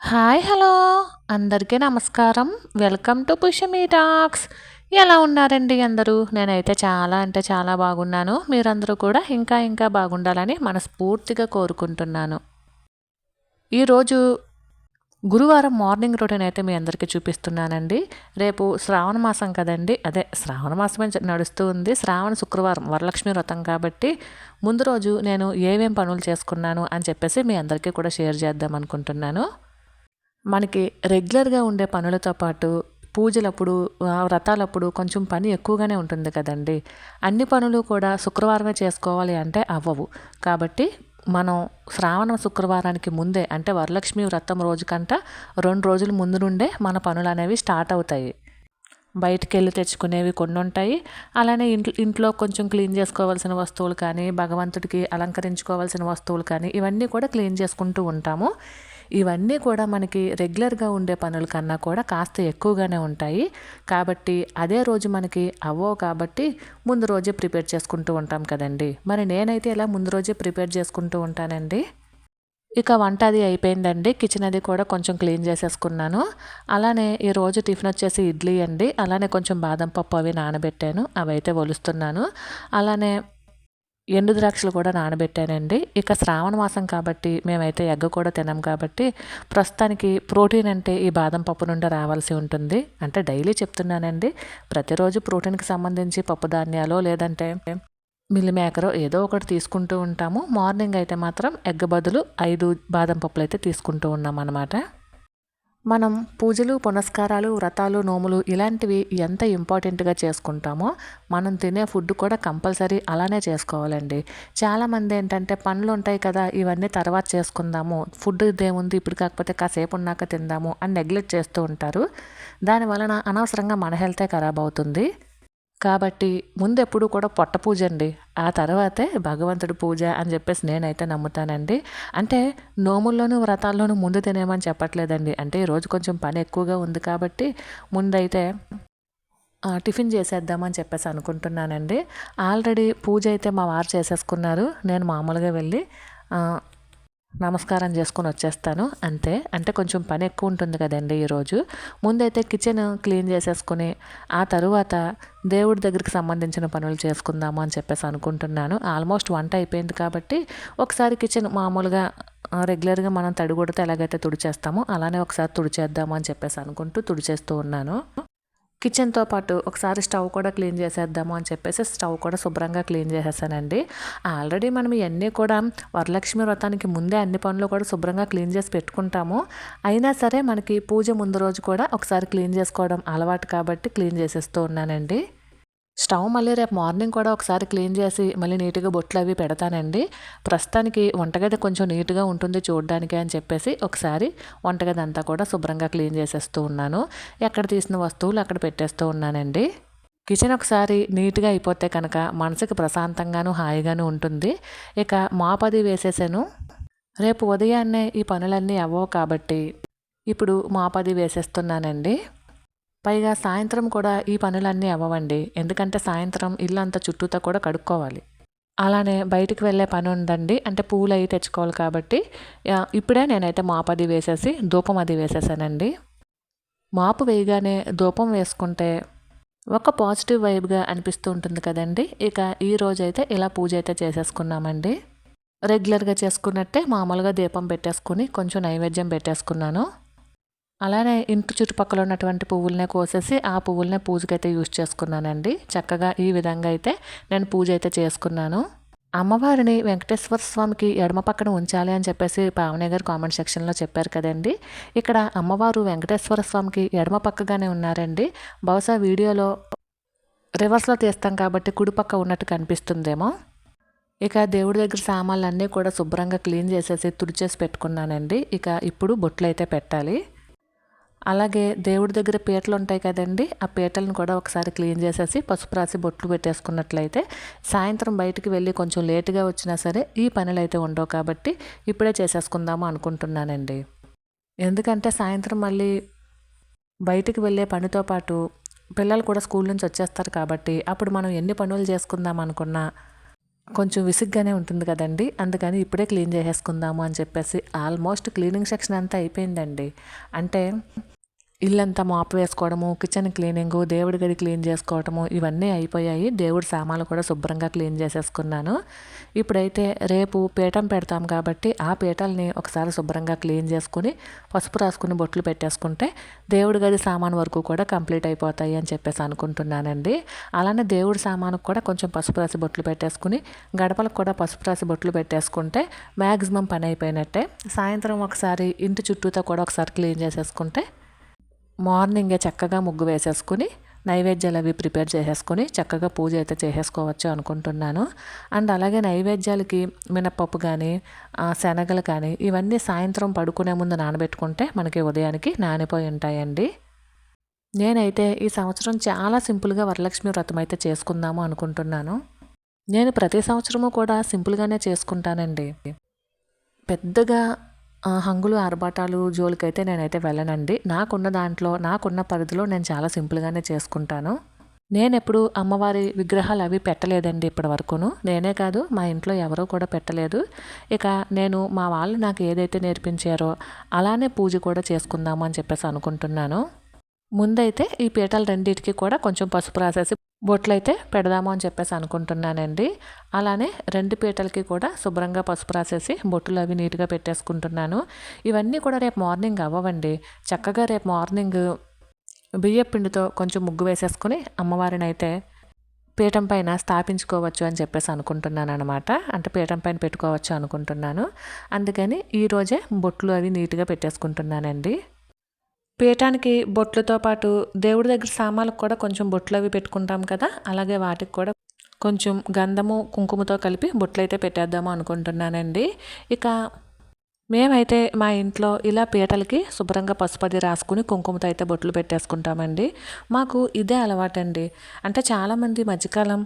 Hi hello. అందరికీ నమస్కారం. Welcome to Pushami talks. ఎలా ఉన్నారండి అందరూ? నేనైతే చాలా అంటే చాలా బాగున్నాను. మీరందరూ కూడా ఇంకా ఇంకా బాగుండాలని మనస్ఫూర్తిగా కోరుకుంటున్నాను. ఈరోజు గురువారం మార్నింగ్ రొటీన్ అయితే మీ అందరికీ చూపిస్తున్నానండి. రేపు శ్రావణ మాసం కదండి. అదే శ్రావణ మాసమే నడుస్తూ ఉంది. శ్రావణ శుక్రవారం వరలక్ష్మి వ్రతం కాబట్టి ముందు రోజు నేను ఏమేం పనులు చేసుకున్నాను అని చెప్పేసి మీ అందరికీ కూడా షేర్ చేద్దాం అనుకుంటున్నాను. మనకి రెగ్యులర్గా ఉండే పనులతో పాటు పూజలప్పుడు వ్రతాలప్పుడు కొంచెం పని ఎక్కువగానే ఉంటుంది కదండి. అన్ని పనులు కూడా శుక్రవారమే చేసుకోవాలి అంటే అవ్వవు. కాబట్టి మనం శ్రావణ శుక్రవారానికి ముందే అంటే వరలక్ష్మి వ్రతం రోజు కంట రెండు రోజుల ముందు నుండే మన పనులు అనేవి స్టార్ట్ అవుతాయి. బయటికి వెళ్ళి తెచ్చుకునేవి కొన్ని ఉంటాయి. అలానే ఇంట్లో ఇంట్లో కొంచెం క్లీన్ చేసుకోవాల్సిన వస్తువులు కానీ భగవంతుడికి అలంకరించుకోవాల్సిన వస్తువులు కానీ ఇవన్నీ కూడా క్లీన్ చేసుకుంటూ ఉంటాము. ఇవన్నీ కూడా మనకి రెగ్యులర్గా ఉండే పనుల కన్నా కూడా కాస్త ఎక్కువగానే ఉంటాయి. కాబట్టి అదే రోజు మనకి అవ్వవు కాబట్టి ముందు రోజే ప్రిపేర్ చేసుకుంటూ ఉంటాం కదండి. మరి నేనైతే ఇలా ముందు రోజే ప్రిపేర్ చేసుకుంటూ ఉంటానండి. ఇక వంట అది అయిపోయిందండి. కిచెన్ అది కూడా కొంచెం క్లీన్ చేసేసుకున్నాను. అలానే ఈరోజు టిఫిన్ వచ్చేసి ఇడ్లీ అండి. అలానే కొంచెం బాదం పప్పు అవి నానబెట్టాను. అవి అయితే ఒలుస్తున్నాను. అలానే ఎండు ద్రాక్షలు కూడా నానబెట్టానండి. ఇక శ్రావణ మాసం కాబట్టి మేమైతే ఎగ్గ కూడా తినాం కాబట్టి ప్రస్తుతానికి ప్రోటీన్ అంటే ఈ బాదం పప్పు నుండి రావాల్సి ఉంటుంది. అంటే డైలీ చెప్తున్నానండి. ప్రతిరోజు ప్రోటీన్కి సంబంధించి పప్పు ధాన్యాలు లేదంటే మిల్లి మేకరో ఏదో ఒకటి తీసుకుంటూ ఉంటాము. మార్నింగ్ అయితే మాత్రం ఎగ్గ బదులు ఐదు బాదం పప్పులు అయితే తీసుకుంటూ ఉన్నాం అన్నమాట మనం పూజలు పునస్కారాలు వ్రతాలు నోములు ఇలాంటివి ఎంత ఇంపార్టెంట్గా చేసుకుంటామో మనం తినే ఫుడ్ కూడా కంపల్సరీ అలానే చేసుకోవాలండి. చాలామంది ఏంటంటే పనులు ఉంటాయి కదా ఇవన్నీ తర్వాత చేసుకుందాము ఫుడ్ ఇదేముంది ఇప్పుడు కాకపోతే కాసేపు ఉన్నాక తిందాము అని నెగ్లెక్ట్ చేస్తూ ఉంటారు. దాని వలన అనవసరంగా మన హెల్తే ఖరాబ్ అవుతుంది. కాబట్టి ముందెప్పుడు కూడా పొట్ట పూజ అండి. ఆ తర్వాతే భగవంతుడి పూజ అని చెప్పేసి నేనైతే నమ్ముతానండి. అంటే నోముల్లోనూ వ్రతాల్లోనూ ముందు తినేమని చెప్పట్లేదండి. అంటే ఈరోజు కొంచెం పని ఎక్కువగా ఉంది కాబట్టి ముందైతే టిఫిన్ చేసేద్దామని చెప్పేసి అనుకుంటున్నానండి. ఆల్రెడీ పూజ అయితే మా వారు చేసేసుకున్నారు. నేను మామూలుగా వెళ్ళి నమస్కారం చేసుకొని వచ్చేస్తాను. అంతే అంటే కొంచెం పని ఎక్కువ ఉంటుంది కదండి ఈరోజు ముందైతే కిచెన్ క్లీన్ చేసేసుకుని ఆ తరువాత దేవుడి దగ్గరికి సంబంధించిన పనులు చేసుకుందాము అని చెప్పేసి అనుకుంటున్నాను. ఆల్మోస్ట్ వంట అయిపోయింది కాబట్టి ఒకసారి కిచెన్ మామూలుగా రెగ్యులర్గా మనం తడిగొడితే ఎలాగైతే తుడిచేస్తామో అలానే ఒకసారి తుడిచేద్దాము అని చెప్పేసి అనుకుంటూ తుడిచేస్తూ ఉన్నాను. కిచెన్తో పాటు ఒకసారి స్టవ్ కూడా క్లీన్ చేసేద్దాము అని చెప్పేసి స్టవ్ కూడా శుభ్రంగా క్లీన్ చేసేసానండి. ఆల్రెడీ మనం ఇవన్నీ కూడా వరలక్ష్మి వ్రతానికి ముందే అన్ని పనులు కూడా శుభ్రంగా క్లీన్ చేసి పెట్టుకుంటాము. అయినా సరే మనకి పూజ ముందు రోజు కూడా ఒకసారి క్లీన్ చేసుకోవడం అలవాటు కాబట్టి క్లీన్ చేసేస్తూ ఉన్నానండి. స్టవ్ మళ్ళీ రేపు మార్నింగ్ కూడా ఒకసారి క్లీన్ చేసి మళ్ళీ నీట్గా బొట్లు అవి పెడతానండి. ప్రస్తుతానికి వంటగది కొంచెం నీట్గా ఉంటుంది చూడడానికి అని చెప్పేసి ఒకసారి వంటగది అంతా కూడా శుభ్రంగా క్లీన్ చేసేస్తూ ఉన్నాను. ఎక్కడ తీసిన వస్తువులు అక్కడ పెట్టేస్తూ ఉన్నానండి. కిచెన్ ఒకసారి నీట్గా అయిపోతే కనుక మనసుకి ప్రశాంతంగాను హాయిగాను ఉంటుంది. ఇక మాపది వేసేసాను. రేపు ఉదయాన్నే ఈ పనులన్నీ అవ్వవు కాబట్టి ఇప్పుడు మాపది వేసేస్తున్నానండి. పైగా సాయంత్రం కూడా ఈ పనులన్నీ అవ్వండి ఎందుకంటే సాయంత్రం ఇల్లు అంత చుట్టూతో కూడా కడుక్కోవాలి. అలానే బయటికి వెళ్ళే పని ఉందండి. అంటే పూలు అవి తెచ్చుకోవాలి కాబట్టి ఇప్పుడే నేనైతే మాపు అది వేసేసి ధూపం అది వేసేసానండి. మాపు వేయగానే ధూపం వేసుకుంటే ఒక పాజిటివ్ వైబ్గా అనిపిస్తూ ఉంటుంది కదండి. ఇక ఈ రోజైతే ఇలా పూజ అయితే చేసేసుకున్నామండి. రెగ్యులర్గా చేసుకున్నట్టే మామూలుగా దీపం పెట్టేసుకుని కొంచెం నైవేద్యం పెట్టేసుకున్నాను. అలానే ఇంటి చుట్టుపక్కల ఉన్నటువంటి పువ్వులనే కోసేసి ఆ పువ్వులనే పూజకైతే యూజ్ చేసుకున్నానండి. చక్కగా ఈ విధంగా అయితే నేను పూజ అయితే చేసుకున్నాను. అమ్మవారిని వెంకటేశ్వర స్వామికి ఎడమ పక్కన ఉంచాలి అని చెప్పేసి పావనే గారు కామెంట్ సెక్షన్లో చెప్పారు కదండి. ఇక్కడ అమ్మవారు వెంకటేశ్వర స్వామికి ఎడమ పక్కగానే ఉన్నారండి. బహుశా వీడియోలో రివర్స్లో తీస్తాం కాబట్టి కుడిపక్క ఉన్నట్టు కనిపిస్తుందేమో. ఇక దేవుడి దగ్గర సామాన్లు అన్నీ కూడా శుభ్రంగా క్లీన్ చేసేసి తుడిచేసి పెట్టుకున్నానండి. ఇక ఇప్పుడు బొట్లు అయితే పెట్టాలి. అలాగే దేవుడి దగ్గర పీటలు ఉంటాయి కదండి ఆ పీటలను కూడా ఒకసారి క్లీన్ చేసేసి పసుపు రాసి బొట్లు పెట్టేసుకున్నట్లయితే సాయంత్రం బయటికి వెళ్ళి కొంచెం లేటుగా వచ్చినా సరే ఈ పనులు అయితే ఉండవు కాబట్టి ఇప్పుడే చేసేసుకుందాము అనుకుంటున్నానండి. ఎందుకంటే సాయంత్రం మళ్ళీ బయటికి వెళ్ళే పనితో పాటు పిల్లలు కూడా స్కూల్ నుంచి వచ్చేస్తారు కాబట్టి అప్పుడు మనం ఎన్ని పనులు చేసుకుందాం అనుకున్నా కొంచెం విసుగ్గానే ఉంటుంది కదండి అందుకని ఇప్పుడే క్లీన్ చేసేసుకుందాము అని చెప్పేసి ఆల్మోస్ట్ క్లీనింగ్ సెక్షన్ అంతా అయిపోయిందండి. అంటే ఇల్లంతా మాపు వేసుకోవడము కిచెన్ క్లీనింగ్ దేవుడి గది క్లీన్ చేసుకోవడము ఇవన్నీ అయిపోయాయి. దేవుడి సామాన్లు కూడా శుభ్రంగా క్లీన్ చేసేసుకున్నాను. ఇప్పుడైతే రేపు పీఠం పెడతాం కాబట్టి ఆ పీటల్ని ఒకసారి శుభ్రంగా క్లీన్ చేసుకుని పసుపు రాసుకుని బొట్లు పెట్టేసుకుంటే దేవుడి గది సామాన్ వరకు కూడా కంప్లీట్ అయిపోతాయి అని చెప్పేసి అనుకుంటున్నానండి. అలానే దేవుడి సామానుకు కూడా కొంచెం పసుపు రాసి బొట్లు పెట్టేసుకుని గడపలకు కూడా పసుపు రాసి బొట్లు పెట్టేసుకుంటే మ్యాక్సిమం పని అయిపోయినట్టే. సాయంత్రం ఒకసారి ఇంటి చుట్టూతో కూడా ఒకసారి క్లీన్ చేసేసుకుంటే మార్నింగే చక్కగా ముగ్గు వేసేసుకుని నైవేద్యాలు అవి ప్రిపేర్ చేసేసుకొని చక్కగా పూజ అయితే చేసేసుకోవచ్చు అనుకుంటున్నాను. అండ్ అలాగే నైవేద్యాలకి మినపప్పు కానీ శనగలు కానీ ఇవన్నీ సాయంత్రం పడుకునే ముందు నానబెట్టుకుంటే మనకి ఉదయానికి నానిపోయి ఉంటాయండి. నేనైతే ఈ సంవత్సరం చాలా సింపుల్గా వరలక్ష్మి వ్రతం అయితే చేసుకుందాము అనుకుంటున్నాను. నేను ప్రతి సంవత్సరము కూడా సింపుల్గానే చేసుకుంటానండి. పెద్దగా హంగులు ఆర్భాటాలు జోలికైతే నేనైతే వెళ్ళనండి. నాకున్న దాంట్లో నాకున్న పరిధిలో నేను చాలా సింపుల్గానే చేసుకుంటాను. నేను ఎప్పుడు అమ్మవారి విగ్రహాలు అవి పెట్టలేదండి ఇప్పటి వరకును. నేనే కాదు మా ఇంట్లో ఎవరో కూడా పెట్టలేదు. ఇక నేను మా వాళ్ళు నాకు ఏదైతే నేర్పించారో అలానే పూజ కూడా చేసుకుందాము అని చెప్పేసి అనుకుంటున్నాను. ముందైతే ఈ పీటలు రెండింటికి కూడా కొంచెం పసుపు రాసేసి బొట్లయితే పెడదాము అని చెప్పేసి అనుకుంటున్నానండి. అలానే రెండు పీటలకి కూడా శుభ్రంగా పసుపు రాసేసి బొట్టులు అవి నీట్గా పెట్టేసుకుంటున్నాను. ఇవన్నీ కూడా రేపు మార్నింగ్ అవ్వవండి. చక్కగా రేపు మార్నింగ్ బియ్య పిండితో కొంచెం ముగ్గు వేసేసుకొని అమ్మవారిని అయితే పీఠం పైన స్థాపించుకోవచ్చు అని చెప్పేసి అనుకుంటున్నాను అనమాట అంటే పీఠం పైన పెట్టుకోవచ్చు అనుకుంటున్నాను. అందుకని ఈరోజే బొట్లు అవి నీట్గా పెట్టేసుకుంటున్నానండి. పీఠానికి బొట్లతో పాటు దేవుడి దగ్గర సామాన్లకు కూడా కొంచెం బొట్లు అవి పెట్టుకుంటాం కదా అలాగే వాటికి కూడా కొంచెం గంధము కుంకుమతో కలిపి బొట్లు అయితే పెట్టేద్దాము అనుకుంటున్నానండి. ఇక మేమైతే మా ఇంట్లో ఇలా పీటలకి శుభ్రంగా పసుపది రాసుకుని కుంకుమతో అయితే బొట్లు పెట్టేసుకుంటామండి. మాకు ఇదే అలవాటండి. అంటే చాలామంది మధ్యకాలం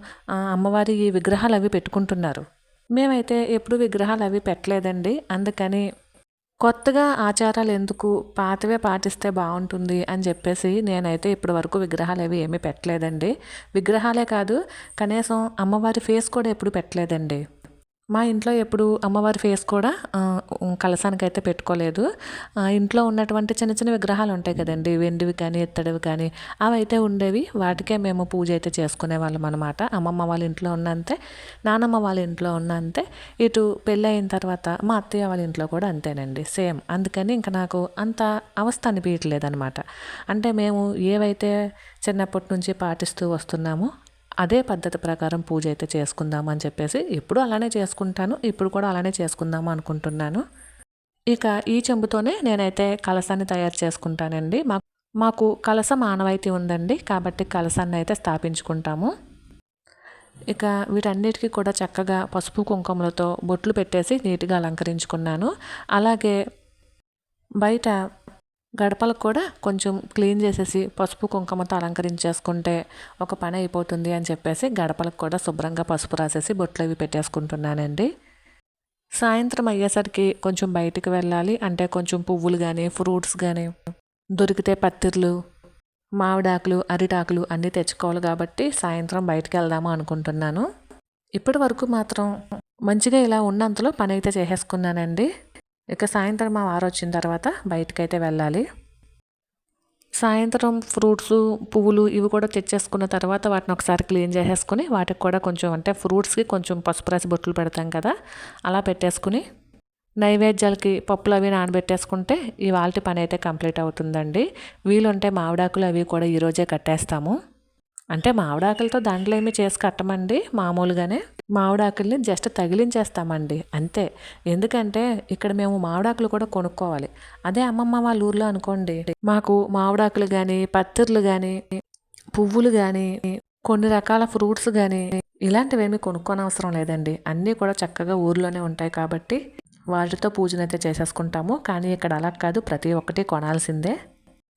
అమ్మవారి ఈ విగ్రహాలు అవి పెట్టుకుంటున్నారు. మేమైతే ఎప్పుడు విగ్రహాలు అవి పెట్టలేదండి. అందుకని కొత్తగా ఆచారాలు ఎందుకు పాతవే పాటిస్తే బాగుంటుంది అని చెప్పేసి నేనైతే ఇప్పటి వరకు విగ్రహాలు అవి ఏమీ పెట్టలేదండి. విగ్రహాలే కాదు కనీసం అమ్మవారి ఫేస్ కూడా ఎప్పుడు పెట్టలేదండి. మా ఇంట్లో ఎప్పుడు అమ్మవారి ఫేస్ కూడా కలసానికి అయితే పెట్టుకోలేదు. ఇంట్లో ఉన్నటువంటి చిన్న చిన్న విగ్రహాలు ఉంటాయి కదండి వెండివి కానీ ఎత్తడివి కానీ అవి అయితే ఉండేవి. వాటికే మేము పూజ అయితే చేసుకునే వాళ్ళం అనమాట అమ్మమ్మ వాళ్ళ ఇంట్లో ఉన్నంతే నానమ్మ వాళ్ళ ఇంట్లో ఉన్నంతే. ఇటు పెళ్ళి అయిన తర్వాత మా అత్తయ్య వాళ్ళ ఇంట్లో కూడా అంతేనండి సేమ్. అందుకని ఇంకా నాకు అంత అవస్థ అనిపించట్లేదు అనమాట అంటే మేము ఏవైతే చిన్నప్పటి నుంచి పాటిస్తూ వస్తున్నామో అదే పద్ధతి ప్రకారం పూజ అయితే చేసుకుందాం అని చెప్పేసి ఎప్పుడు అలానే చేసుకుంటాను. ఇప్పుడు కూడా అలానే చేసుకుందాము అనుకుంటున్నాను. ఇక ఈ చెంబుతోనే నేనైతే కలసాన్ని తయారు చేసుకుంటానండి. మాకు మాకు కలస మానవాయితీ ఉందండి. కాబట్టి కలసాన్ని అయితే స్థాపించుకుంటాము. ఇక వీటన్నిటికీ కూడా చక్కగా పసుపు కుంకుమలతో బొట్లు పెట్టేసి నీట్గా అలంకరించుకున్నాను. అలాగే బయట గడపలకు కూడా కొంచెం క్లీన్ చేసేసి పసుపు కుంకుమతో అలంకరించేసుకుంటే ఒక పని అయిపోతుంది అని చెప్పేసి గడపలకు కూడా శుభ్రంగా పసుపు రాసేసి బొట్లు అవి పెట్టేసుకుంటున్నానండి. సాయంత్రం అయ్యేసరికి కొంచెం బయటికి వెళ్ళాలి. అంటే కొంచెం పువ్వులు కానీ ఫ్రూట్స్ కానీ దొరికితే పత్తిర్లు మామిడాకులు అరిటాకులు అన్నీ తెచ్చుకోవాలి కాబట్టి సాయంత్రం బయటికి వెళ్దాము అనుకుంటున్నాను. ఇప్పటి వరకు మాత్రం మంచిగా ఇలా ఉన్నంతలో పని అయితే చేసేసుకున్నానండి. ఇక సాయంత్రం మా వారు వచ్చిన తర్వాత బయటకైతే వెళ్ళాలి. సాయంత్రం ఫ్రూట్స్ పువ్వులు ఇవి కూడా తెచ్చేసుకున్న తర్వాత వాటిని ఒకసారి క్లీన్ చేసేసుకుని వాటికి కూడా కొంచెం అంటే ఫ్రూట్స్కి కొంచెం పసుపు రాసి బొట్లు పెడతాం కదా అలా పెట్టేసుకుని నైవేద్యాలకి పప్పులు అవి నానబెట్టేసుకుంటే ఇవాళ పని అయితే కంప్లీట్ అవుతుందండి. వీలుంటే మామిడాకులు అవి కూడా ఈరోజే కట్టేస్తాము. అంటే మామిడాకులతో దండలు ఏమి చేసి కట్టమండి మామూలుగానే. మామిడాకుల్ని జస్ట్ తగిలించేస్తామండి అంతే. ఎందుకంటే ఇక్కడ మేము మామిడాకులు కూడా కొనుక్కోవాలి. అదే అమ్మమ్మ వాళ్ళ ఊర్లో అనుకోండి మాకు మామిడాకులు కానీ పత్తిర్లు కానీ పువ్వులు కానీ కొన్ని రకాల ఫ్రూట్స్ కానీ ఇలాంటివేమీ కొనుక్కోనవసరం లేదండి. అన్నీ కూడా చక్కగా ఊర్లోనే ఉంటాయి కాబట్టి వాటితో పూజనైతే చేసేసుకుంటాము. కానీ ఇక్కడ అలా కాదు ప్రతి ఒక్కటి కొనాల్సిందే.